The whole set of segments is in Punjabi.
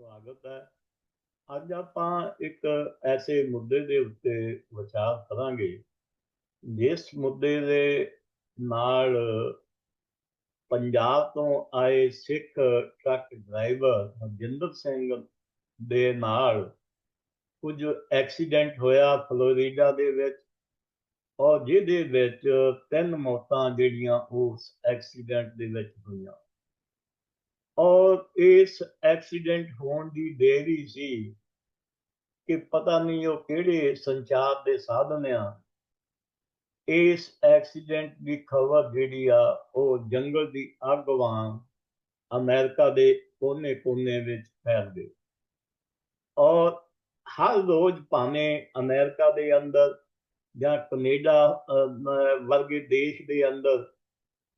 ਸਵਾਗਤ ਹੈ। ਅੱਜ ਆਪਾਂ ਇੱਕ ਐਸੇ ਮੁੱਦੇ ਦੇ ਉੱਤੇ ਵਿਚਾਰ ਕਰਾਂਗੇ। ਜਿਸ ਮੁੱਦੇ ਦੇ ਨਾਲ ਪੰਜਾਬ ਤੋਂ ਆਏ ਸਿੱਖ ਟਰੱਕ ਡਰਾਈਵਰ ਹਰਜਿੰਦਰ ਸਿੰਘ ਦੇ ਨਾਲ ਕੁਝ ਐਕਸੀਡੈਂਟ ਹੋਇਆ ਫਲੋਰੀਡਾ ਦੇ ਵਿੱਚ ਔਰ ਜਿਹਦੇ ਵਿੱਚ ਤਿੰਨ ਮੌਤਾਂ ਜਿਹੜੀਆਂ ਉਸ ਐਕਸੀਡੈਂਟ ਦੇ ਵਿੱਚ ਹੋਈਆਂ। ਔਰ ਇਸ ਐਕਸੀਡੈਂਟ ਹੋਣ ਦੀ ਦੇਰ ਹੀ ਸੀ ਕਿ ਪਤਾ ਨਹੀਂ ਉਹ ਕਿਹੜੇ ਸੰਚਾਰ ਦੇ ਸਾਧਨ ਆ। ਇਸ ਐਕਸੀਡੈਂਟ ਦੀ ਖਬਰ ਜਿਹੜੀ ਆ, ਉਹ ਜੰਗਲ ਦੀ ਅੱਗ ਵਾਂਗ ਅਮਰੀਕਾ ਦੇ ਕੋਨੇ-ਕੋਨੇ ਵਿੱਚ ਫੈਲ ਗਈ। ਔਰ ਹਰ ਰੋਜ਼ ਭਾਵੇਂ ਅਮਰੀਕਾ ਦੇ ਅੰਦਰ ਜਾਂ ਕੈਨੇਡਾ ਵਰਗੇ ਦੇਸ਼ ਦੇ ਅੰਦਰ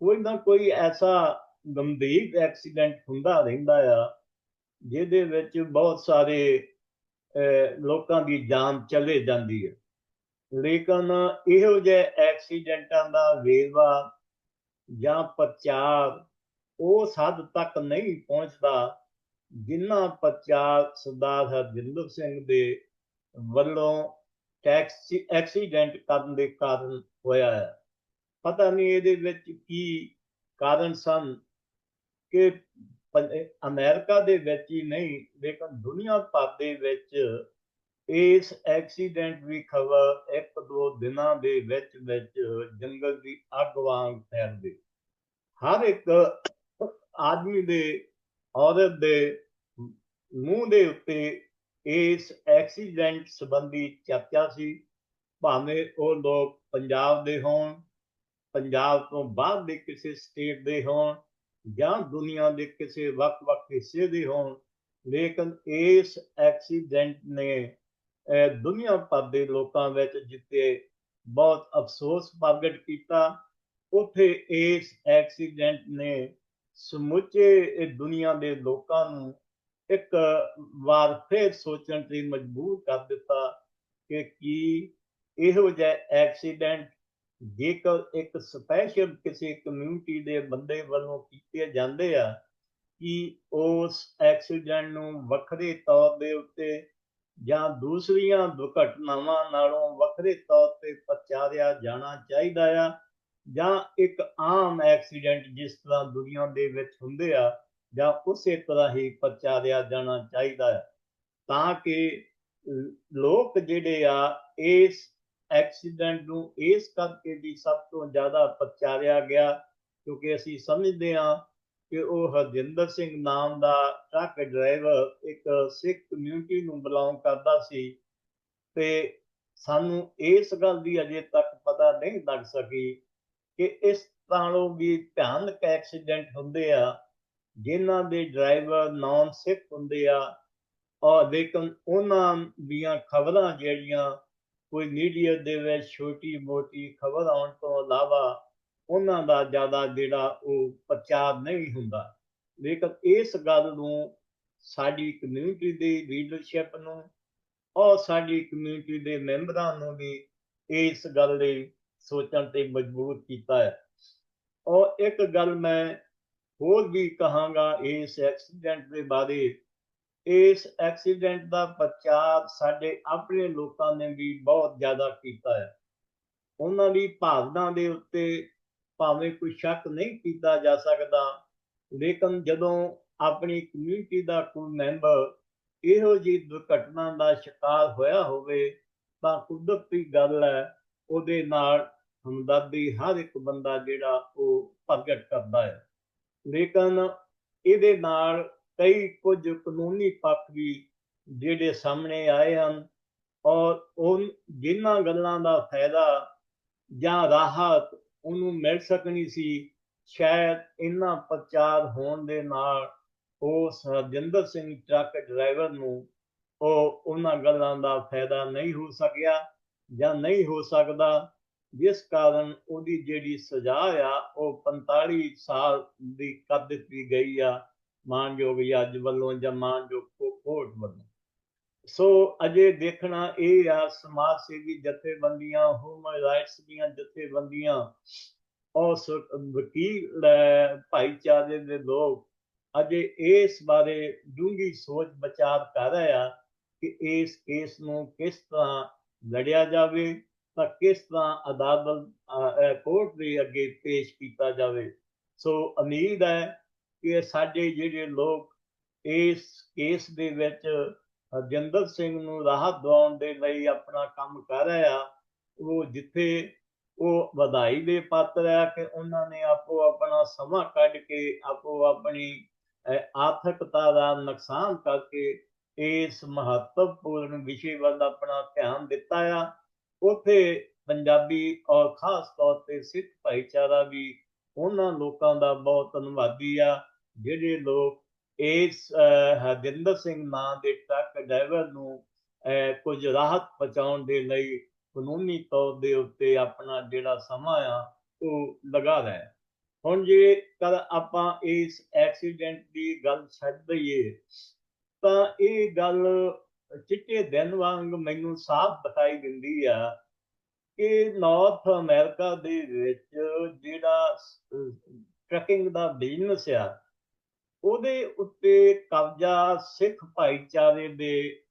ਕੋਈ ਨਾ ਕੋਈ ਐਸਾ ਗੰਭੀਰ ਐਕਸੀਡੈਂਟ ਹੁੰਦਾ ਰਹਿੰਦਾ ਆ, ਜਿਹਦੇ ਵਿੱਚ ਬਹੁਤ ਸਾਰੇ ਲੋਕਾਂ ਦੀ ਜਾਨ ਚਲੇ ਜਾਂਦੀ ਹੈ। ਲੇਕਿਨ ਇਹੋ ਜਿਹੇ ਐਕਸੀਡੈਂਟਾਂ ਦਾ ਵੇਰਵਾ ਜਾਂ ਪ੍ਰਚਾਰ ਉਸ ਹੱਦ ਤੱਕ ਨਹੀਂ ਪਹੁੰਚਦਾ, ਜਿੰਨਾ ਪ੍ਰਚਾਰ ਸਰਦਾਰ ਹਰਜਿੰਦਰ ਸਿੰਘ ਦੇ ਵੱਲੋਂ ਟੈਕਸੀ ਐਕਸੀਡੈਂਟ ਕਰਨ ਦੇ ਕਾਰਨ ਹੋਇਆ ਹੈ ਪਤਾ ਨਹੀਂ ਇਹਦੇ ਵਿੱਚ ਕੀ ਕਾਰਨ ਸਨ। ਕਿ ਅਮਰੀਕਾ ਦੇ ਵਿੱਚ ਹੀ ਨਹੀਂ, ਲੇਕਿਨ ਦੁਨੀਆ ਭਰ ਦੇ ਵਿੱਚ ਇਸ ਐਕਸੀਡੈਂਟ ਦੀ ਖਬਰ ਇੱਕ ਦੋ ਦਿਨਾਂ ਦੇ ਵਿੱਚ ਵਿੱਚ ਜੰਗਲ ਦੀ ਅੱਗ ਵਾਂਗ ਫੈਲ ਗਈ ਹਰ ਇੱਕ ਆਦਮੀ ਦੇ, ਔਰਤ ਦੇ ਮੂੰਹ ਦੇ ਉੱਤੇ ਇਸ ਐਕਸੀਡੈਂਟ ਸੰਬੰਧੀ ਚਰਚਾ ਸੀ। ਭਾਵੇਂ ਉਹ ਲੋਕ ਪੰਜਾਬ ਦੇ ਹੋਣ, ਪੰਜਾਬ ਤੋਂ ਬਾਹਰ ਦੇ ਕਿਸੇ ਸਟੇਟ ਦੇ ਹੋਣ ਜਾਂ ਦੁਨੀਆ ਦੇ ਕਿਸੇ ਵੱਖ-ਵੱਖ ਹਿੱਸੇ ਦੇ ਹੋਣ, ਲੇਕਿਨ ਇਸ ਐਕਸੀਡੈਂਟ ਨੇ ਦੁਨੀਆ ਭਰ ਦੇ ਲੋਕਾਂ ਵਿੱਚ ਜਿੱਤੇ ਬਹੁਤ ਅਫਸੋਸ ਪ੍ਰਗਟ ਕੀਤਾ। ਉੱਥੇ ਇਸ ਐਕਸੀਡੈਂਟ ਨੇ ਸਮੁੱਚੇ ਦੁਨੀਆ ਦੇ ਲੋਕਾਂ ਨੂੰ ਇੱਕ ਵਾਰ ਫੇਰ ਸੋਚਣ ਤੇ ਮਜਬੂਰ ਕਰ ਦਿੱਤਾ ਕਿ ਕੀ ਇਹੋ ਜਿਹਾ ਐਕਸੀਡੈਂਟ ਜੇਕਰ ਇੱਕ ਸਪੈਸ਼ਲ ਕਿਸੇ ਕਮਿਊਨਿਟੀ ਦੇ ਬੰਦੇ ਵੱਲੋਂ ਕੀਤੇ ਜਾਂਦੇ ਆ ਕਿ ਉਸ ਐਕਸੀਡੈਂਟ ਨੂੰ ਵੱਖਰੇ ਤੌਰ ਦੇ ਉੱਤੇ ਜਾਂ ਦੂਸਰੀਆਂ ਦੁਰਘਟਨਾਵਾਂ ਨਾਲੋਂ ਵੱਖਰੇ ਤੌਰ ਤੇ ਪ੍ਰਚਾਰਿਆ ਜਾਣਾ ਚਾਹੀਦਾ ਆ ਜਾਂ ਇੱਕ ਆਮ ਐਕਸੀਡੈਂਟ ਜਿਸ ਤਰ੍ਹਾਂ ਦੁਨੀਆ ਦੇ ਵਿੱਚ ਹੁੰਦੇ ਆ ਜਾਂ ਉਸੇ ਤਰ੍ਹਾਂ ਹੀ ਪ੍ਰਚਾਰਿਆ ਜਾਣਾ ਚਾਹੀਦਾ ਆ ਤਾਂ ਕਿ ਲੋਕ ਜਿਹੜੇ ਆ ਇਸ ਐਕਸੀਡੈਂਟ ਨੂੰ ਇਸ ਕਰਕੇ ਵੀ ਸਭ ਤੋਂ ਜ਼ਿਆਦਾ ਪ੍ਰਚਾਰਿਆ ਗਿਆ, ਕਿਉਂਕਿ ਅਸੀਂ ਸਮਝਦੇ ਹਾਂ ਕਿ ਉਹ ਹਰਜਿੰਦਰ ਸਿੰਘ ਨਾਮ ਦਾ ਟਰੱਕ ਡਰਾਈਵਰ ਇੱਕ ਸਿੱਖ ਕਮਿਊਨਿਟੀ ਨੂੰ ਬਿਲੋਂਗ ਕਰਦਾ ਸੀ ਤੇ ਸਾਨੂੰ ਇਸ ਗੱਲ ਦੀ ਅਜੇ ਤੱਕ ਪਤਾ ਨਹੀਂ ਲੱਗ ਸਕੀ ਕਿ ਇਸ ਨਾਲੋਂ ਵੀ ਭਿਆਨਕ ਐਕਸੀਡੈਂਟ ਹੁੰਦੇ ਆ, ਜਿਨ੍ਹਾਂ ਦੇ ਡਰਾਈਵਰ ਨਾਨ ਸਿੱਖ ਹੁੰਦੇ ਆ ਔਰ ਲੇਕਿਨ ਉਹਨਾਂ ਦੀਆਂ ਖਬਰਾਂ ਜਿਹੜੀਆਂ ਕੋਈ ਮੀਡੀਆ ਦੇ ਵਿੱਚ ਛੋਟੀ ਮੋਟੀ ਖਬਰ ਆਉਣ ਤੋਂ ਇਲਾਵਾ ਉਹਨਾਂ ਦਾ ਜ਼ਿਆਦਾ ਜਿਹੜਾ ਉਹ ਪ੍ਰਚਾਰ ਨਹੀਂ ਹੁੰਦਾ। ਲੇਕਿਨ ਇਸ ਗੱਲ ਨੂੰ ਸਾਡੀ ਕਮਿਊਨਿਟੀ ਦੀ ਲੀਡਰਸ਼ਿਪ ਨੂੰ ਔਰ ਸਾਡੀ ਕਮਿਊਨਿਟੀ ਦੇ ਮੈਂਬਰਾਂ ਨੂੰ ਵੀ ਇਸ ਗੱਲ ਲਈ ਸੋਚਣ ਤੇ ਮਜਬੂਰ ਕੀਤਾ ਹੈ। ਔਰ ਇੱਕ ਗੱਲ ਮੈਂ ਹੋਰ ਵੀ ਕਹਾਂਗਾ ਇਸ ਐਕਸੀਡੈਂਟ ਦੇ ਬਾਰੇ। ਇਸ ਐਕਸੀਡੈਂਟ ਦਾ ਪ੍ਰਚਾਰ ਸਾਡੇ ਆਪਣੇ ਲੋਕਾਂ ਨੇ ਵੀ ਬਹੁਤ ਜ਼ਿਆਦਾ ਕੀਤਾ ਹੈ। ਉਹਨਾਂ ਦੀ ਭਾਵਨਾ ਦੇ ਉੱਤੇ ਭਾਵੇਂ ਕੋਈ ਸ਼ੱਕ ਨਹੀਂ ਕੀਤਾ ਜਾ ਸਕਦਾ, ਲੇਕਿਨ ਜਦੋਂ ਆਪਣੀ ਕਮਿਊਨਿਟੀ ਦਾ ਕੋਈ ਮੈਂਬਰ ਇਹੋ ਜੀ ਦੁਰਘਟਨਾ ਦਾ ਸ਼ਿਕਾਰ ਹੋਇਆ ਹੋਵੇ, ਤਾਂ ਕੁਦਰਤੀ ਗੱਲ ਹੈ, ਉਹਦੇ ਨਾਲ ਹਮਦਰਦੀ ਹਰ ਇੱਕ ਬੰਦਾ ਜਿਹੜਾ ਉਹ ਪ੍ਰਗਟ ਕਰਦਾ ਹੈ। ਲੇਕਿਨ ਇਹਦੇ ਨਾਲ ਕਈ ਕੁਝ ਕਾਨੂੰਨੀ ਪੱਖ ਵੀ ਜਿਹੜੇ ਸਾਹਮਣੇ ਆਏ ਹਨ ਔਰ ਉਹ ਜਿਨ੍ਹਾਂ ਗੱਲਾਂ ਦਾ ਫਾਇਦਾ ਜਾਂ ਰਾਹਤ ਉਹਨੂੰ ਮਿਲ ਸਕਣੀ ਸੀ, ਸ਼ਾਇਦ ਇਹਨਾਂ ਪ੍ਰਚਾਰ ਹੋਣ ਦੇ ਨਾਲ ਉਹ ਹਰਜਿੰਦਰ ਸਿੰਘ ਟਰੱਕ ਡਰਾਈਵਰ ਨੂੰ ਉਹ ਉਹਨਾਂ ਗੱਲਾਂ ਦਾ ਫਾਇਦਾ ਨਹੀਂ ਹੋ ਸਕਿਆ ਜਾਂ ਨਹੀਂ ਹੋ ਸਕਦਾ, ਜਿਸ ਕਾਰਨ ਉਹਦੀ ਜਿਹੜੀ ਸਜ਼ਾ ਆ, ਉਹ 45 ਸਾਲ ਦੀ ਕਰ ਦਿੱਤੀ ਗਈ ਆ। ਮਾਨਯੋਗ ਜੱਜ ਵੱਲੋਂ ਜਾਂ ਮਾਨਯੋਗ ਕੋਰਟ ਵੱਲੋਂ। ਸੋ ਅਜੇ ਦੇਖਣਾ ਇਹ ਆ, ਸਮਾਜ ਸੇਵੀ ਜਥੇਬੰਦੀਆਂ ਹਿਊਮਨ ਰਾਈਟਸ ਦੀਆਂ ਜਥੇਬੰਦੀਆਂ, ਔਰ ਵਕੀਲ ਭਾਈਚਾਰੇ ਦੇ ਲੋਕ ਅਜੇ ਇਸ ਬਾਰੇ ਡੂੰਘੀ ਸੋਚ ਵਿਚਾਰ ਕਰ ਰਹੇ ਆ ਕਿ ਇਸ ਕੇਸ ਨੂੰ ਕਿਸ ਤਰ੍ਹਾਂ ਲੜਿਆ ਜਾਵੇ, ਤਾਂ ਕਿਸ ਤਰ੍ਹਾਂ ਅਦਾਲਤ ਕੋਰਟ ਦੇ ਅੱਗੇ ਪੇਸ਼ ਕੀਤਾ ਜਾਵੇ। ਸੋ ਉਮੀਦ ਹੈ ਕਿ ਸਾਡੇ ਜਿਹੜੇ ਲੋਕ ਇਸ ਕੇਸ ਦੇ ਵਿੱਚ ਹਰਜਿੰਦਰ ਸਿੰਘ ਨੂੰ ਰਾਹਤ ਦਿਵਾਉਣ ਦੇ ਲਈ ਆਪਣਾ ਕੰਮ ਕਰ ਰਹੇ ਆ, ਉਹ ਜਿੱਥੇ ਉਹ ਵਧਾਈ ਦੇ ਪਾਤਰ ਆ ਕਿ ਉਹਨਾਂ ਨੇ ਆਪੋ ਆਪਣਾ ਸਮਾਂ ਕੱਢ ਕੇ ਆਪੋ ਆਪਣੀ ਆਰਥਿਕਤਾ ਦਾ ਨੁਕਸਾਨ ਕਰਕੇ ਇਸ ਮਹੱਤਵਪੂਰਨ ਵਿਸ਼ੇ ਵੱਲ ਆਪਣਾ ਧਿਆਨ ਦਿੱਤਾ ਆ। ਉਥੇ ਪੰਜਾਬੀ ਔਰ ਖਾਸ ਤੌਰ ਤੇ ਸਿੱਖ ਭਾਈਚਾਰਾ ਵੀ ਉਹਨਾਂ ਲੋਕਾਂ ਦਾ ਬਹੁਤ ਧੰਨਵਾਦੀ ਆ। ਜਿਹੜੇ ਲੋਕ ਇਸ ਹਰਜਿੰਦਰ ਸਿੰਘ ਨਾਂ ਦੇ ਟਰੱਕ ਡਰਾਈਵਰ ਨੂੰ ਕੁਝ ਰਾਹਤ ਪਹੁੰਚਾਉਣ ਦੇ ਲਈ ਕਾਨੂੰਨੀ ਤੌਰ ਦੇ ਉੱਤੇ ਆਪਣਾ ਜਿਹੜਾ ਸਮਾਂ ਆ, ਉਹ ਲਗਾ ਰਿਹਾ ਹੁਣ ਜੇ ਕਦ ਆਪਾਂ ਇਸ ਐਕਸੀਡੈਂਟ ਦੀ ਗੱਲ ਛੱਡ ਦਈਏ, ਤਾਂ ਇਹ ਗੱਲ ਚਿੱਟੇ ਦਿਨ ਵਾਂਗ ਮੈਨੂੰ ਸਾਫ਼ ਦਿਖਾਈ ਦਿੰਦੀ ਆ ਕਿ ਨਾਰਥ ਅਮਰੀਕਾ ਦੇ ਵਿੱਚ ਜਿਹੜਾ ਟਰੱਕਿੰਗ ਦਾ ਬਿਜ਼ਨਸ ਆ ਉਹਦੇ ਉੱਤੇ ਕਬਜ਼ਾ ਸਿੱਖ ਭਾਈਚਾਰੇ ਦੇ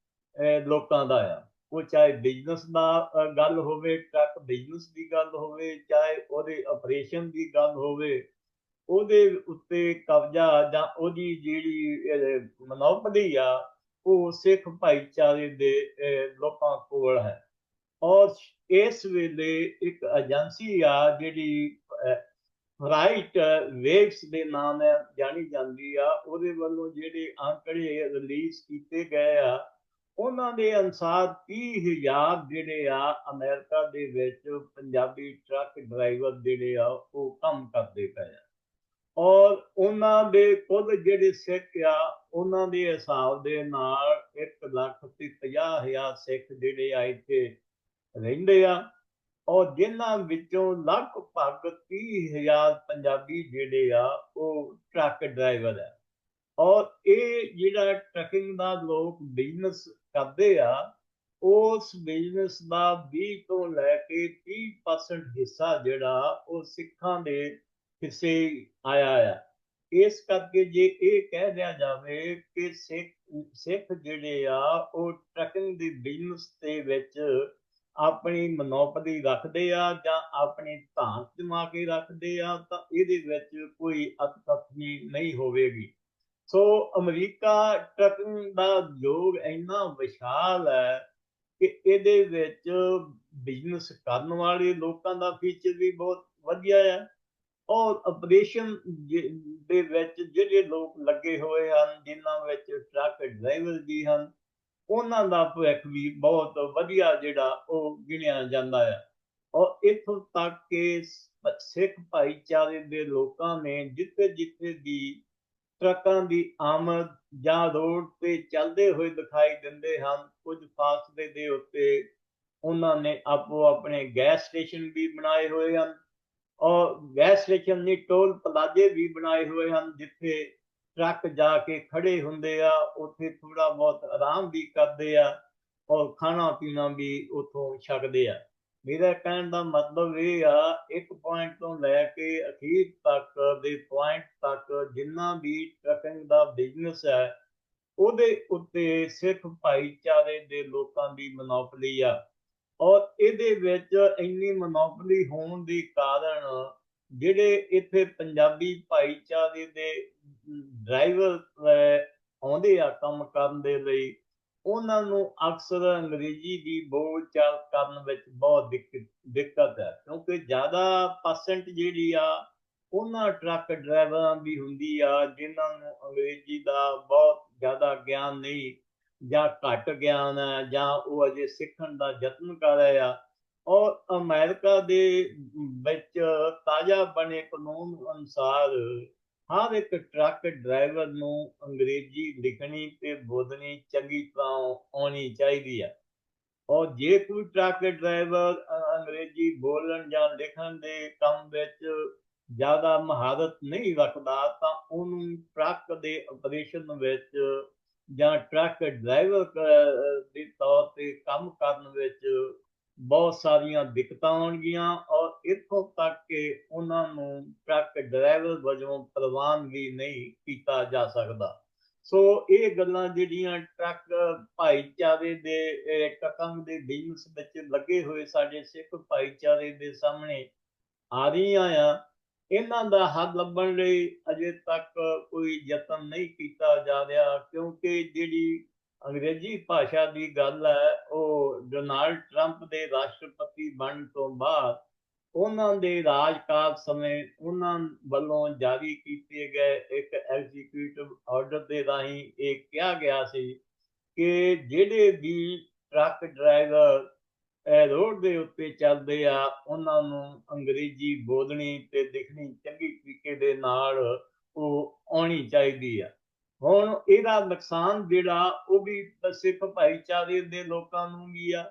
ਲੋਕਾਂ ਦਾ ਆ। ਉਹ ਚਾਹੇ ਬਿਜ਼ਨਸ ਦਾ ਗੱਲ ਹੋਵੇ ਟਰੱਕ ਬਿਜ਼ਨਸ ਦੀ ਗੱਲ ਹੋਵੇ, ਚਾਹੇ ਉਹਦੇ ਆਪਰੇਸ਼ਨ ਦੀ ਗੱਲ ਹੋਵੇ, ਉਹਦੇ ਉੱਤੇ ਕਬਜ਼ਾ ਜਾਂ ਉਹਦੀ ਜਿਹੜੀ ਮਨੋਪਦੀ ਆ, ਉਹ ਸਿੱਖ ਭਾਈਚਾਰੇ ਦੇ ਲੋਕਾਂ ਕੋਲ ਹੈ। ਔਰ ਇਸ ਵੇਲੇ ਇੱਕ ਏਜੰਸੀ ਆ ਜਿਹੜੀ ਰਾਈਟ ਵੇਵਸ uh, ਦੇ ਨਾਮ ਨਾਲ ਜਾਣੀ ਜਾਂਦੀ ਆ, ਉਹਦੇ ਵੱਲੋਂ ਜਿਹੜੇ ਅੰਕੜੇ ਰਿਲੀਜ਼ ਕੀਤੇ ਗਏ ਆ, ਉਹਨਾਂ ਦੇ ਅਨਸਾਰ 30000 ਜਿਹੜੇ ਆ, ਅਮਰੀਕਾ ਦੇ ਵਿੱਚ ਪੰਜਾਬੀ ਟਰੱਕ ਡਰਾਈਵਰ ਜਿਹੜੇ ਆ, ਉਹ ਕੰਮ ਕਰਦੇ ਪਏ ਆ। ਔਰ ਉਹਨਾਂ ਦੇ ਕੁੱਲ ਜਿਹੜੇ ਸਿੱਖ ਆ, ਉਹਨਾਂ ਦੇ ਹਿਸਾਬ ਦੇ ਨਾਲ 1 ਲੱਖ ਤੇ 50000 ਸਿੱਖ ਜਿਹੜੇ ਆ ਇੱਥੇ ਰਹਿੰਦੇ ਆ। ਔਰ ਜਿਨ੍ਹਾਂ ਵਿੱਚੋਂ ਲਗਭਗ 30000 ਪੰਜਾਬੀ ਜਿਹੜੇ ਆ, ਉਹ ਟਰੱਕ ਡਰਾਈਵਰ ਆ। ਔਰ ਇਹ ਜਿਹੜਾ ਟਰੱਕਿੰਗ ਦਾ ਲੋਕ ਬਿਜ਼ਨਸ ਕਰਦੇ ਆ, ਉਸ ਬਿਜ਼ਨਸ ਦਾ 20 ਤੋਂ ਲੈ ਕੇ 30% ਹਿੱਸਾ ਜਿਹੜਾ, ਉਹ ਸਿੱਖਾਂ ਦੇ ਹਿੱਸੇ ਆਇਆ ਆ। ਇਸ ਕਰਕੇ ਜੇ ਇਹ ਕਹਿ ਦਿਆ ਜਾਵੇ ਕਿ ਸਿੱਖ ਸਿੱਖ ਜਿਹੜੇ ਆ, ਉਹ ਟਰੱਕਿੰਗ ਦੀ ਬਿਜ਼ਨਸ ਦੇ ਵਿੱਚ ਆਪਣੀ ਮਨੋਪਲੀ ਰੱਖਦੇ ਆ ਜਾਂ ਆਪਣੀ ਧਾਂਤ ਜਮਾ ਕੇ ਰੱਖਦੇ ਆ, ਤਾਂ ਇਹਦੇ ਵਿੱਚ ਕੋਈ ਅਤਕਥਨੀ ਨਹੀਂ ਹੋਵੇਗੀ। ਸੋ ਅਮਰੀਕਾ ਟਰੱਕਿੰਗ ਦਾ ਯੋਗ ਇੰਨਾ ਵਿਸ਼ਾਲ ਹੈ ਕਿ ਇਹਦੇ ਵਿੱਚ ਬਿਜ਼ਨਸ ਕਰਨ ਵਾਲੇ ਲੋਕਾਂ ਦਾ ਫੀਚਰ ਵੀ ਬਹੁਤ ਵਧੀਆ ਹੈ ਔਰ ਆਪਰੇਸ਼ਨ ਦੇ ਵਿੱਚ ਜਿਹੜੇ ਲੋਕ ਲੱਗੇ ਹੋਏ ਹਨ, ਜਿਨ੍ਹਾਂ ਵਿੱਚ ਟਰੱਕ ਡਰਾਈਵਰ ਵੀ ਹਨ ਉਹਨਾਂ ਦਾ ਭਵਿੱਖ ਵੀ ਬਹੁਤ ਵਧੀਆ ਜਿਹੜਾ ਉਹ ਗਿਣਿਆ ਜਾਂਦਾ ਹੈ ਔਰ ਇਥੋਂ ਤੱਕ ਕਿ ਸਿੱਖ ਭਾਈਚਾਰੇ ਦੇ ਲੋਕਾਂ ਨੇ ਜਿੱਥੇ ਜਿੱਥੇ ਦੀ ਟਰੱਕਾਂ ਦੀ ਆਮਦ ਜਾਂ ਰੋਡ ਤੇ ਚੱਲਦੇ ਹੋਏ ਦਿਖਾਈ ਦਿੰਦੇ ਹਨ, ਕੁਝ ਫਾਸਲੇ ਦੇ ਉੱਤੇ ਉਹਨਾਂ ਨੇ ਆਪੋ ਆਪਣੇ ਗੈਸ ਸਟੇਸ਼ਨ ਵੀ ਬਣਾਏ ਹੋਏ ਹਨ। ਔਰ ਗੈਸ ਸਟੇਸ਼ਨ ਨਹੀਂ ਟੋਲ ਪਲਾਜ਼ੇ ਵੀ ਬਣਾਏ ਹੋਏ ਹਨ, ਜਿੱਥੇ ਟਰੱਕ ਜਾ ਕੇ ਖੜੇ ਹੁੰਦੇ ਆ, ਉੱਥੇ ਥੋੜਾ ਬਹੁਤ ਆਰਾਮ ਵੀ ਕਰਦੇ ਆ ਔਰ ਖਾਣਾ ਪੀਣਾ ਵੀ ਉਥੋਂ ਛਕਦੇ ਆ। ਮੇਰਾ ਕਹਿਣ ਦਾ ਮਤਲਬ ਇਹ ਆ, ਇੱਕ ਪੁਆਇੰਟ ਤੋਂ ਲੈ ਕੇ ਅਖੀਰ ਤੱਕ ਦੇ ਪੁਆਇੰਟ ਤੱਕ ਜਿੰਨਾ ਵੀ ਟਰੱਕਿੰਗ ਦਾ ਬਿਜ਼ਨਸ ਹੈ, ਉਹਦੇ ਉੱਤੇ ਸਿੱਖ ਭਾਈਚਾਰੇ ਦੇ ਲੋਕਾਂ ਦੀ ਮਨੋਪਲੀ ਆ। ਔਰ ਇਹਦੇ ਵਿੱਚ ਇੰਨੀ ਮਨੋਪਲੀ ਹੋਣ ਦੇ ਕਾਰਨ ਜਿਹੜੇ ਇੱਥੇ ਪੰਜਾਬੀ ਭਾਈਚਾਰੇ ਦੇ ਡਰਾਈਵਰ ਆਉਂਦੇ ਆ ਕੰਮ ਕਰਨ ਦੇ ਲਈ, ਉਹਨਾਂ ਨੂੰ ਅਕਸਰ ਅੰਗਰੇਜ਼ੀ ਦੀ ਬੋਲਚਾਲ ਕਰਨ ਵਿੱਚ ਬਹੁਤ ਦਿੱਕਤ ਹੈ, ਕਿਉਂਕਿ ਜ਼ਿਆਦਾ ਪਰਸੈਂਟ ਜਿਹੜੀ ਆ, ਉਹਨਾਂ ਟਰੱਕ ਡਰਾਈਵਰਾਂ ਦੀ ਹੁੰਦੀ ਆ, ਜਿਨ੍ਹਾਂ ਨੂੰ ਅੰਗਰੇਜ਼ੀ ਦਾ ਬਹੁਤ ਜ਼ਿਆਦਾ ਗਿਆਨ ਨਹੀਂ, ਜਾਂ ਘੱਟ ਗਿਆਨ ਹੈ, ਜਾਂ ਉਹ ਅਜੇ ਸਿੱਖਣ ਦਾ ਯਤਨ ਕਰ ਰਹੇ ਆ, ਔਰ ਅਮਰੀਕਾ ਦੇ ਵਿੱਚ ਤਾਜ਼ਾ ਬਣੇ ਕਾਨੂੰਨ ਅਨੁਸਾਰ ਹਰ ਇੱਕ ਟਰੱਕ ਡਰਾਈਵਰ ਨੂੰ ਅੰਗਰੇਜ਼ੀ ਲਿਖਣੀ ਤੇ ਬੋਲਣੀ ਚੰਗੀ ਤਰ੍ਹਾਂ ਆਉਣੀ ਚਾਹੀਦੀ ਹੈ ਔਰ ਜੇ ਕੋਈ ਟਰੱਕ ਡਰਾਈਵਰ ਅੰਗਰੇਜ਼ੀ ਬੋਲਣ ਜਾਂ ਲਿਖਣ ਦੇ ਕੰਮ ਵਿੱਚ ਜ਼ਿਆਦਾ ਮਹਾਰਤ ਨਹੀਂ ਰੱਖਦਾ, ਤਾਂ ਉਹਨੂੰ ਟਰੱਕ ਦੇ ਆਪਰੇਸ਼ਨ ਵਿੱਚ ਜਾਂ ਟਰੱਕ ਡਰਾਈਵਰ ਦੇ ਤੌਰ ਤੇ ਕੰਮ ਕਰਨ ਵਿੱਚ ਬਹੁਤ ਸਾਰੀਆਂ ਦਿੱਕਤਾਂ ਆਉਣਗੀਆਂ ਔਰ ਇੱਥੋਂ ਤੱਕ ਕਿ ਉਹਨਾਂ ਨੂੰ ਟਰੱਕ ਡਰਾਈਵਰ ਵਜੋਂ ਪ੍ਰਵਾਨ ਵੀ ਨਹੀਂ ਕੀਤਾ ਜਾ ਸਕਦਾ। ਸੋ ਇਹ ਗੱਲਾਂ ਜਿਹੜੀਆਂ ਟਰੱਕ ਭਾਈਚਾਰੇ ਦੇ, ਇਹ ਦੇ ਬਿਜ਼ਨਸ ਵਿੱਚ ਲੱਗੇ ਹੋਏ ਸਾਡੇ ਸਿੱਖ ਭਾਈਚਾਰੇ ਦੇ ਸਾਹਮਣੇ ਆ ਰਹੀਆਂ ਆ। ਇਹਨਾਂ ਦਾ ਹੱਲ ਲੱਭਣ ਲਈ ਅਜੇ ਤੱਕ ਕੋਈ ਯਤਨ ਨਹੀਂ ਕੀਤਾ ਜਾ ਰਿਹਾ ਕਿਉਂਕਿ ਜਿਹੜੀ ਅੰਗਰੇਜ਼ੀ ਭਾਸ਼ਾ ਦੀ ਗੱਲ ਹੈ, ਉਹ ਡੋਨਾਲਡ ਟਰੰਪ ਦੇ ਰਾਸ਼ਟਰਪਤੀ ਬਣਨ ਤੋਂ ਬਾਅਦ ਉਹਨਾਂ ਦੇ ਰਾਜਕਾਲ ਸਮੇਂ ਉਹਨਾਂ ਵੱਲੋਂ ਜਾਰੀ ਕੀਤੇ ਗਏ ਇੱਕ ਐਗਜ਼ੀਕਿਊਟਿਵ ਆਰਡਰ ਦੇ ਰਾਹੀਂ ਇਹ ਕਿਹਾ ਗਿਆ ਸੀ ਕਿ ਜਿਹੜੇ ਵੀ ਟਰੱਕ ਡਰਾਈਵਰ ਰੋਡ ਦੇ ਉੱਤੇ ਚੱਲਦੇ ਆ, ਉਹਨਾਂ ਨੂੰ ਅੰਗਰੇਜ਼ੀ ਬੋਲਣੀ ਤੇ ਲਿਖਣੀ ਚੰਗੀ ਤਰੀਕੇ ਦੇ ਨਾਲ ਉਹ ਆਉਣੀ ਚਾਹੀਦੀ ਆ। ਹੁਣ ਇਹਦਾ ਨੁਕਸਾਨ ਜਿਹੜਾ ਉਹ ਵੀ ਸਿੱਖ ਭਾਈਚਾਰੇ ਦੇ ਲੋਕਾਂ ਨੂੰ ਵੀ ਆ।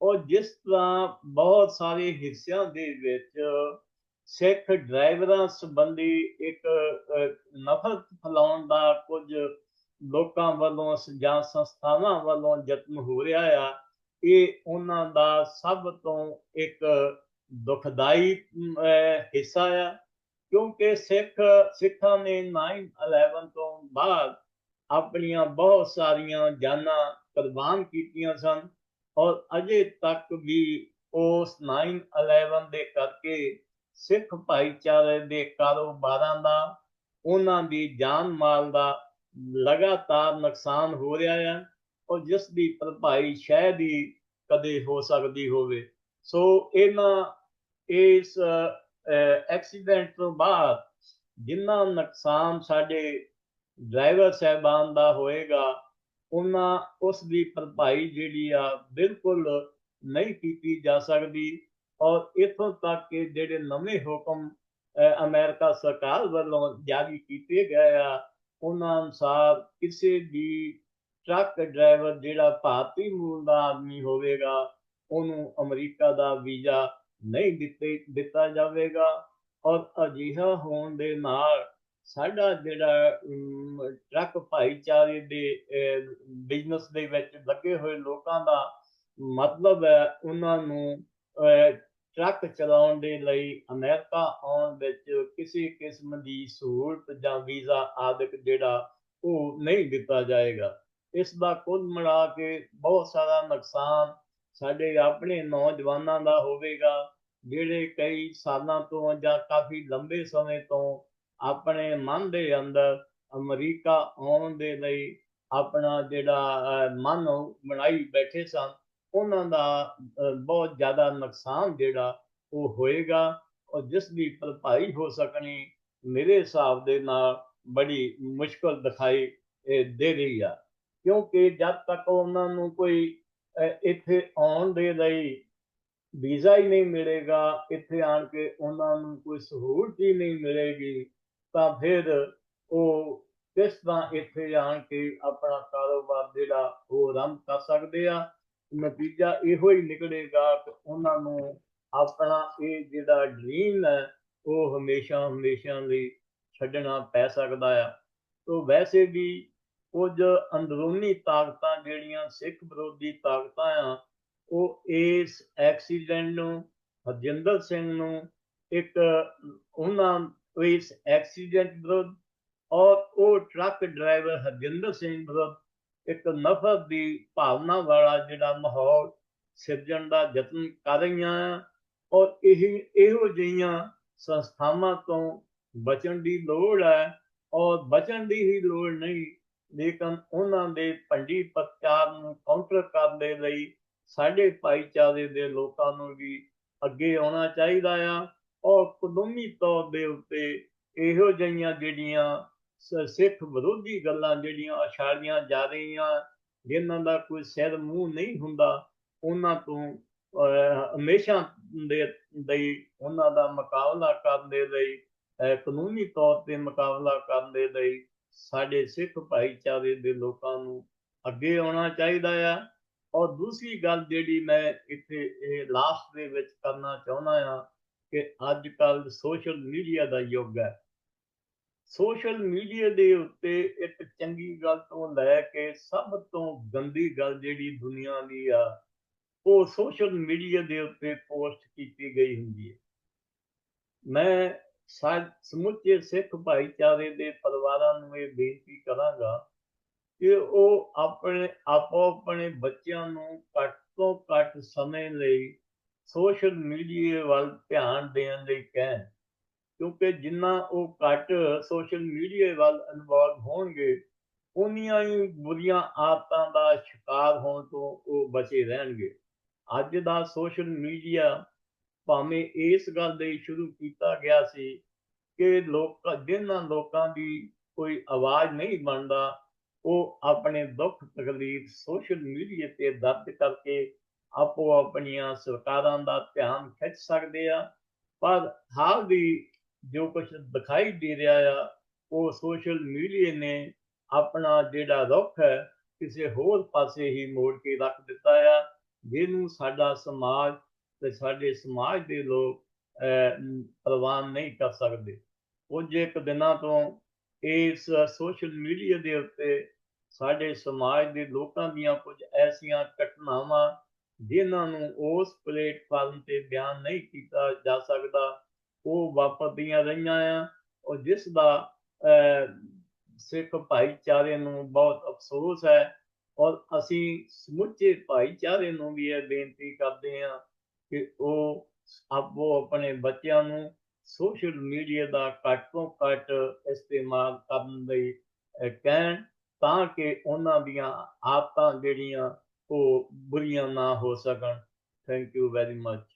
ਉਹ ਜਿਸ ਤਰ੍ਹਾਂ ਬਹੁਤ ਸਾਰੇ ਹਿੱਸਿਆਂ ਦੇ ਵਿੱਚ ਸਿੱਖ ਡਰਾਈਵਰਾਂ ਸੰਬੰਧੀ ਇੱਕ ਨਫ਼ਰਤ ਫੈਲਾਉਣ ਦਾ ਕੁਝ ਲੋਕਾਂ ਵੱਲੋਂ ਜਾਂ ਸੰਸਥਾਵਾਂ ਵੱਲੋਂ ਯਤਨ ਹੋ ਰਿਹਾ ਆ, ਇਹ ਉਹਨਾਂ ਦਾ ਸਭ ਤੋਂ ਇੱਕ ਦੁਖਦਾਈ ਹਿੱਸਾ ਆ। ਕਿਉਂਕਿ ਸਿੱਖ, ਸਿੱਖਾਂ ਨੇ 9/11 ਤੋਂ ਬਾਅਦ ਆਪਣੀਆਂ ਬਹੁਤ ਸਾਰੀਆਂ ਜਾਨਾਂ ਕੁਰਬਾਨ ਕੀਤੀਆਂ ਸਨ ਔਰ ਅਜੇ ਤੱਕ ਵੀ ਉਸ 9/11 ਦੇ ਕਰਕੇ ਸਿੱਖ ਭਾਈਚਾਰੇ ਦੇ ਕਾਰੋਬਾਰਾਂ ਦਾ, ਉਹਨਾਂ ਦੀ ਜਾਨ ਮਾਲ ਦਾ ਲਗਾਤਾਰ ਨੁਕਸਾਨ ਹੋ ਰਿਹਾ ਹੈ ਔਰ ਜਿਸ ਦੀ ਭਰਪਾਈ ਸ਼ਾਇਦ ਹੀ ਕਦੇ ਹੋ ਸਕਦੀ ਹੋਵੇ। ਸੋ ਇਹਨਾਂ ਇਸ ਐਕਸੀਡੈਂਟ ਤੋਂ ਬਾਅਦ ਜਿੰਨਾ ਨੁਕਸਾਨ ਸਾਡੇ ਡਰਾਈਵਰ ਸਹਿਬਾਨ ਦਾ ਹੋਏਗਾ, ਉਹਨਾਂ ਉਸ ਦੀ ਭਰਪਾਈ ਜਿਹੜੀ ਆ ਬਿਲਕੁਲ ਨਹੀਂ ਕੀਤੀ ਜਾ ਸਕਦੀ ਔਰ ਇਥੋਂ ਤੱਕ ਕਿ ਜਿਹੜੇ ਨਵੇਂ ਹੁਕਮ ਅਮਰੀਕਾ ਸਰਕਾਰ ਵੱਲੋਂ ਜਾਰੀ ਕੀਤੇ ਗਏ ਆ, ਉਹਨਾਂ ਅਨੁਸਾਰ ਕਿਸੇ ਵੀ ਟਰੱਕ ਡਰਾਈਵਰ ਜਿਹੜਾ ਭਾਰਤੀ ਮੂਲ ਦਾ ਆਦਮੀ ਹੋਵੇਗਾ, ਉਹਨੂੰ ਅਮਰੀਕਾ ਦਾ ਵੀਜ਼ਾ ਨਹੀਂ ਦਿੱਤੇ, ਦਿੱਤਾ ਜਾਵੇਗਾ। ਔਰ ਅਜਿਹਾ ਹੋਣ ਦੇ ਨਾਲ ਸਾਡਾ ਜਿਹੜਾ ਟਰੱਕ ਭਾਈਚਾਰੇ ਦੇ ਬਿਜ਼ਨਸ ਦੇ ਵਿੱਚ ਲੱਗੇ ਹੋਏ ਲੋਕਾਂ ਦਾ ਮਤਲਬ ਹੈ ਉਹਨਾਂ ਨੂੰ ਟਰੱਕ ਚਲਾਉਣ ਦੇ ਲਈ ਅਮਰੀਕਾ ਆਉਣ ਵਿੱਚ ਕਿਸੇ ਕਿਸਮ ਦੀ ਸਹੂਲਤ ਜਾਂ ਵੀਜ਼ਾ ਆਦਿਕ ਜਿਹੜਾ ਉਹ ਨਹੀਂ ਦਿੱਤਾ ਜਾਏਗਾ। ਇਸ ਦਾ ਕੁੱਲ ਮਿਲਾ ਕੇ ਬਹੁਤ ਸਾਰਾ ਨੁਕਸਾਨ ਸਾਡੇ ਆਪਣੇ ਨੌਜਵਾਨਾਂ ਦਾ ਹੋਵੇਗਾ। ਜਿਹੜੇ ਕਈ ਸਾਲਾਂ ਤੋਂ ਜਾਂ ਕਾਫੀ ਲੰਬੇ ਸਮੇਂ ਤੋਂ ਆਪਣੇ ਮਨ ਦੇ ਅੰਦਰ ਅਮਰੀਕਾ ਆਉਣ ਦੇ ਲਈ ਆਪਣਾ ਜਿਹੜਾ ਮਨ ਬਣਾਈ ਬੈਠੇ ਸਨ, ਉਹਨਾਂ ਦਾ ਬਹੁਤ ਜ਼ਿਆਦਾ ਨੁਕਸਾਨ ਜਿਹੜਾ ਉਹ ਹੋਏਗਾ ਔਰ ਜਿਸ ਦੀ ਭਰਪਾਈ ਹੋ ਸਕਣੀ ਮੇਰੇ ਹਿਸਾਬ ਦੇ ਨਾਲ ਬੜੀ ਮੁਸ਼ਕਲ ਦਿਖਾਈ ਦੇ ਰਹੀ ਆ। ਕਿਉਂਕਿ ਜਦ ਤੱਕ ਉਹਨਾਂ ਨੂੰ ਕੋਈ ਇੱਥੇ ਆਉਣ ਦੇ ਲਈ ਵੀਜ਼ਾ ਹੀ ਨਹੀਂ ਮਿਲੇਗਾ, ਇੱਥੇ ਆਣ ਕੇ ਉਹਨਾਂ ਨੂੰ ਕੋਈ ਸਹੂਲਤ ਹੀ ਨਹੀਂ ਮਿਲੇਗੀ, ਤਾਂ ਫਿਰ ਉਹ ਕਿਸ ਤਰ੍ਹਾਂ ਇੱਥੇ ਆਣ ਕੇ ਆਪਣਾ ਕਾਰੋਬਾਰ ਜਿਹੜਾ ਉਹ ਆਰੰਭ ਕਰ ਸਕਦੇ ਆ? ਨਤੀਜਾ ਇਹੋ ਹੀ ਨਿਕਲੇਗਾ ਕਿ ਉਹਨਾਂ ਨੂੰ ਆਪਣਾ ਇਹ ਜਿਹੜਾ ਡ੍ਰੀਮ ਹੈ, ਉਹ ਹਮੇਸ਼ਾ ਹਮੇਸ਼ਾ ਲਈ ਛੱਡਣਾ ਪੈ ਸਕਦਾ ਆ। ਤੋਂ ਵੈਸੇ ਵੀ ਕੁਝ ਅੰਦਰੂਨੀ ਤਾਕਤਾਂ ਜਿਹੜੀਆਂ ਸਿੱਖ ਵਿਰੋਧੀ ਤਾਕਤਾਂ ਆ ਉਹ ਇਸ ਐਕਸੀਡੈਂਟ ਨੂੰ, ਹਰਜਿੰਦਰ ਸਿੰਘ ਨੂੰ ਇੱਕ, ਉਹਨਾਂ ਇਸ ਐਕਸੀਡੈਂਟ ਵਿਰੁੱਧ ਔਰ ਉਹ ਟਰੱਕ ਡਰਾਈਵਰ ਹਰਜਿੰਦਰ ਸਿੰਘ ਵਿਰੁੱਧ ਇੱਕ ਨਫ਼ਰਤ ਦੀ ਭਾਵਨਾ ਵਾਲਾ ਜਿਹੜਾ ਮਾਹੌਲ ਸਿਰਜਣ ਦਾ ਯਤਨ ਕਰ ਰਹੀਆਂ ਔਰ ਇਹ, ਇਹੋ ਜਿਹੀਆਂ ਸੰਸਥਾਵਾਂ ਤੋਂ ਬਚਣ ਦੀ ਲੋੜ ਹੈ ਔਰ ਬਚਣ ਦੀ ਹੀ ਲੋੜ ਨਹੀਂ, ਲੇਕਿਨ ਉਹਨਾਂ ਦੇ ਪੰਡੀ ਪ੍ਰਚਾਰ ਨੂੰ ਕਾਊਂਟਰ ਕਰਨ ਦੇ ਲਈ ਸਾਡੇ ਭਾਈਚਾਰੇ ਦੇ ਲੋਕਾਂ ਨੂੰ ਵੀ ਅੱਗੇ ਆਉਣਾ ਚਾਹੀਦਾ ਆ। ਔਰ ਕਦਮੀ ਤੌਰ ਦੇ ਉੱਤੇ ਇਹੋ ਜਿਹੀਆਂ ਜਿਹੜੀਆਂ ਸਿੱਖ ਵਿਰੋਧੀ ਗੱਲਾਂ ਜਿਹੜੀਆਂ ਅਛਾੜੀਆਂ ਜਾ ਰਹੀਆਂ, ਜਿਨ੍ਹਾਂ ਦਾ ਕੋਈ ਸਿਰ ਮੂੰਹ ਨਹੀਂ ਹੁੰਦਾ, ਉਹਨਾਂ ਤੋਂ ਹਮੇਸ਼ਾ ਦੇ ਲਈ ਉਹਨਾਂ ਦਾ ਮੁਕਾਬਲਾ ਕਰਨ ਦੇ ਲਈ ਕਾਨੂੰਨੀ ਤੌਰ ਤੇ ਮੁਕਾਬਲਾ ਕਰਨ ਦੇ ਲਈ ਸਾਡੇ ਸਿੱਖ ਭਾਈਚਾਰੇ ਦੇ ਲੋਕਾਂ ਨੂੰ ਅੱਗੇ ਆਉਣਾ ਚਾਹੀਦਾ ਆ। ਔਰ ਦੂਸਰੀ ਗੱਲ ਜਿਹੜੀ ਮੈਂ ਇੱਥੇ ਇਹ ਲਾਸਟ ਦੇ ਵਿੱਚ ਕਰਨਾ ਚਾਹੁੰਦਾ ਆ ਕਿ ਅੱਜ ਕੱਲ ਸੋਸ਼ਲ ਮੀਡੀਆ ਦਾ ਯੁੱਗ ਹੈ। ਸੋਸ਼ਲ ਮੀਡੀਆ ਦੇ ਉੱਤੇ ਇੱਕ ਚੰਗੀ ਗੱਲ ਤੋਂ ਲੈ ਕੇ ਸਭ ਤੋਂ ਗੰਦੀ ਗੱਲ ਜਿਹੜੀ ਦੁਨੀਆ ਦੀ ਆ, ਉਹ ਸੋਸ਼ਲ ਮੀਡੀਆ ਦੇ ਉੱਤੇ ਪੋਸਟ ਕੀਤੀ ਗਈ ਹੁੰਦੀ ਹੈ। ਮੈਂ ਸਮੁੱਚੇ ਸਿੱਖ ਭਾਈਚਾਰੇ ਦੇ ਪਰਿਵਾਰਾਂ ਨੂੰ ਇਹ ਬੇਨਤੀ ਕਰਾਂਗਾ ਕਿ ਉਹ ਆਪਣੇ ਆਪੋ ਆਪਣੇ ਬੱਚਿਆਂ ਨੂੰ ਘੱਟ ਤੋਂ ਘੱਟ ਸਮੇਂ ਲਈ ਸੋਸ਼ਲ ਮੀਡੀਆ ਵੱਲ ਧਿਆਨ ਦੇਣ ਲਈ ਕਹਿਣ, ਕਿਉਂਕਿ ਜਿੰਨਾ ਉਹ ਘੱਟ ਸੋਸ਼ਲ ਮੀਡੀਆ ਵੱਲ ਇਨਵੋਲਵ ਹੋਣਗੇ, ਉਨੀਆਂ ਹੀ ਬੁਰੀਆਂ ਆਦਤਾਂ ਦਾ ਸ਼ਿਕਾਰ ਹੋਣ ਤੋਂ ਉਹ ਬਚੇ ਰਹਿਣਗੇ। ਅੱਜ ਦਾ ਸੋਸ਼ਲ ਮੀਡੀਆ ਭਾਵੇਂ ਇਸ ਗੱਲ ਦੇ ਸ਼ੁਰੂ ਕੀਤਾ ਗਿਆ ਸੀ ਕਿ ਲੋਕ ਜਿਨ੍ਹਾਂ ਲੋਕਾਂ ਦੀ ਕੋਈ ਆਵਾਜ਼ ਨਹੀਂ ਬਣਦਾ ਉਹ ਆਪਣੇ ਦੁੱਖ ਤਕਲੀਫ ਸੋਸ਼ਲ ਮੀਡੀਆ ਤੇ ਦਰਜ ਕਰਕੇ ਆਪੋ ਆਪਣੀਆਂ ਸਰਕਾਰਾਂ ਦਾ ਧਿਆਨ ਖਿੱਚ ਸਕਦੇ ਆ। ਪਰ ਹਾਲ ਦੀ ਜੋ ਕੁਝ ਦਿਖਾਈ ਦੇ ਰਿਹਾ ਆ, ਉਹ ਸੋਸ਼ਲ ਮੀਡੀਆ ਨੇ ਆਪਣਾ ਜਿਹੜਾ ਰੁਖ ਹੈ, ਕਿਸੇ ਹੋਰ ਪਾਸੇ ਹੀ ਮੋੜ ਕੇ ਰੱਖ ਦਿੱਤਾ ਆ, ਜਿਹਨੂੰ ਸਾਡਾ ਸਮਾਜ ਤੇ ਸਾਡੇ ਸਮਾਜ ਦੇ ਲੋਕ ਪ੍ਰਵਾਨ ਨਹੀਂ ਕਰ ਸਕਦੇ। ਕੁਝ ਇੱਕ ਦਿਨਾਂ ਤੋਂ ਇਸ ਸੋਸ਼ਲ ਮੀਡੀਆ ਦੇ ਉੱਤੇ ਸਾਡੇ ਸਮਾਜ ਦੇ ਲੋਕਾਂ ਦੀਆਂ ਕੁਝ ਐਸੀਆਂ ਘਟਨਾਵਾਂ ਜਿਨ੍ਹਾਂ ਨੂੰ ਉਸ ਪਲੇਟਫਾਰਮ ਤੇ ਬਿਆਨ ਨਹੀਂ ਕੀਤਾ ਜਾ ਸਕਦਾ, ਉਹ ਵਾਪਰਦੀਆਂ ਰਹੀਆਂ ਆ। ਔਰ ਜਿਸ ਦਾ ਸਿੱਖ ਭਾਈਚਾਰੇ ਨੂੰ ਬਹੁਤ ਅਫਸੋਸ ਹੈ ਔਰ ਅਸੀਂ ਸਮੁੱਚੇ ਭਾਈਚਾਰੇ ਨੂੰ ਵੀ ਇਹ ਬੇਨਤੀ ਕਰਦੇ ਹਾਂ ਕਿ ਉਹ ਆਪੋ ਆਪਣੇ ਬੱਚਿਆਂ ਨੂੰ ਸੋਸ਼ਲ ਮੀਡੀਆ ਦਾ ਘੱਟ ਤੋਂ ਘੱਟ ਇਸਤੇਮਾਲ ਕਰਨ ਲਈ ਕਹਿਣ ਤਾਂ ਕਿ ਉਹਨਾਂ ਦੀਆਂ ਆਦਤਾਂ ਜਿਹੜੀਆਂ ਉਹ ਬੁਰੀਆਂ ਨਾ ਹੋ ਸਕਣ। Thank you very much